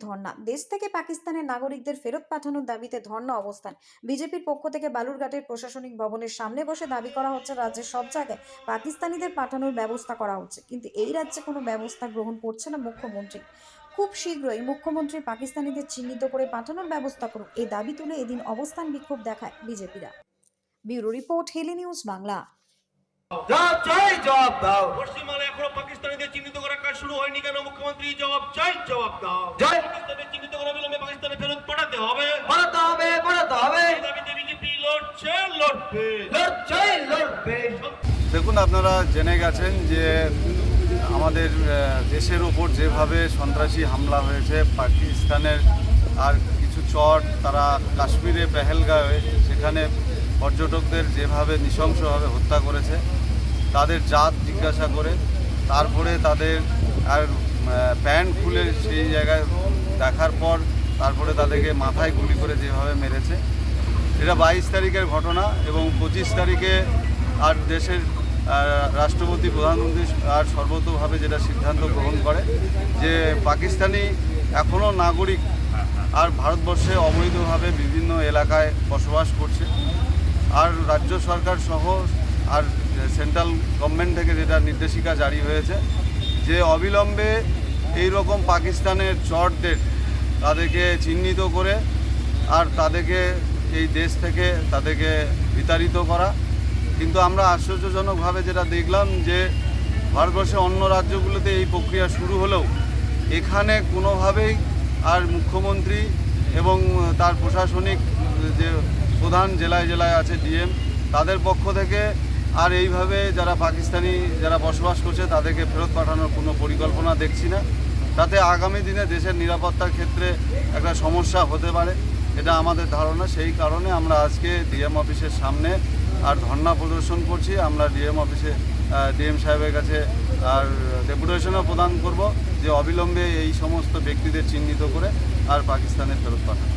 ধর্ণা। দেশ থেকে পাকিস্তানের নাগরিকদের ফেরত পাঠানোর দাবিতে ধর্ণা অবস্থান। বিজেপির পক্ষ থেকে বালুরঘাটের প্রশাসনিক ভবনের সামনে বসে দাবি করা হচ্ছে, রাজ্যের সব জায়গায় পাকিস্তানিদের পাঠানোর ব্যবস্থা করা হচ্ছে। কিন্তু এই রাজ্যে কোনো ব্যবস্থা গ্রহণ করছে না মুখ্যমন্ত্রী। খুব শীঘ্রই মুখ্যমন্ত্রী পাকিস্তানিদের চিহ্নিত করে পাঠানোর ব্যবস্থা করুক। এই দাবি তুলে এদিন অবস্থান বিক্ষোভ দেখায় বিজেপিরা। ব্যুরো রিপোর্ট হেলি নিউজ বাংলা। জবাব চাই জবাব দাও। এখনও পাকিস্তানিদের চিহ্নিত করার কাজ শুরু হয়নি কেন মুখ্যমন্ত্রী? জবাব চাই জবাব দাও। জয়। পাকিস্তানের চিহ্নিত করা বিলম্বে পাকিস্তানে ফেরত পাঠাতে হবে। বাড়াতে হবে বাড়াতে হবে। দাবিতে বিজেপি লড়ছে লড়বে। লড়ছে লড়বে। দেখুন আপনারা জেনে গেছেন যে আমাদের দেশের ওপর যেভাবে সন্ত্রাসী হামলা হয়েছে পাকিস্তানের আর কিছু চট তারা কাশ্মীরে পেহেলগাঁয়ে সেখানে পর্যটকদের যেভাবে নৃশংসভাবে হত্যা করেছে তাদের জাত জিজ্ঞাসা করে, তারপরে তাদের আর প্যান্ট খুলে সেই জায়গায় দেখার পর তারপরে তাদেরকে মাথায় গুলি করে যেভাবে মেরেছে। এটা বাইশ তারিখের ঘটনা এবং পঁচিশ তারিখে আর দেশের রাষ্ট্রপতি প্রধানমন্ত্রী আর সর্বতভাবে যেটা সিদ্ধান্ত গ্রহণ করে যে পাকিস্তানি এখনও নাগরিক আর ভারতবর্ষে অবৈধভাবে বিভিন্ন এলাকায় বসবাস করছে। আর রাজ্য সরকার সহ আর সেন্ট্রাল গভর্নমেন্ট থেকে যেটা নির্দেশিকা জারি হয়েছে, যে অবিলম্বে এই রকম পাকিস্তানের চরদের তাদেরকে চিহ্নিত করে আর তাদেরকে এই দেশ থেকে তাদেরকে বিতাড়িত করা। কিন্তু আমরা আশ্চর্যজনকভাবে যেটা দেখলাম যে ভারতবর্ষে অন্য রাজ্যগুলোতে এই প্রক্রিয়া শুরু হলেও এখানে কোনোভাবেই আর মুখ্যমন্ত্রী এবং তার প্রশাসনিক যে প্রধান জেলায় জেলায় আছে ডিএম, তাদের পক্ষ থেকে আর এইভাবে যারা পাকিস্তানি যারা বসবাস করছে, তাদেরকে ফেরত পাঠানোর কোনো পরিকল্পনা দেখছি না। তাতে আগামী দিনে দেশের নিরাপত্তার ক্ষেত্রে একটা সমস্যা হতে পারে, এটা আমাদের ধারণা। সেই কারণে আমরা আজকে ডিএম অফিসের সামনে আর ধর্ণা প্রদর্শন করছি। আমরা ডিএম অফিসে ডিএম সাহেবের কাছে আর ডেপুটেশনও প্রদান করব যে অবিলম্বে এই সমস্ত ব্যক্তিদের চিহ্নিত করে আর পাকিস্তানে ফেরত পাঠানো।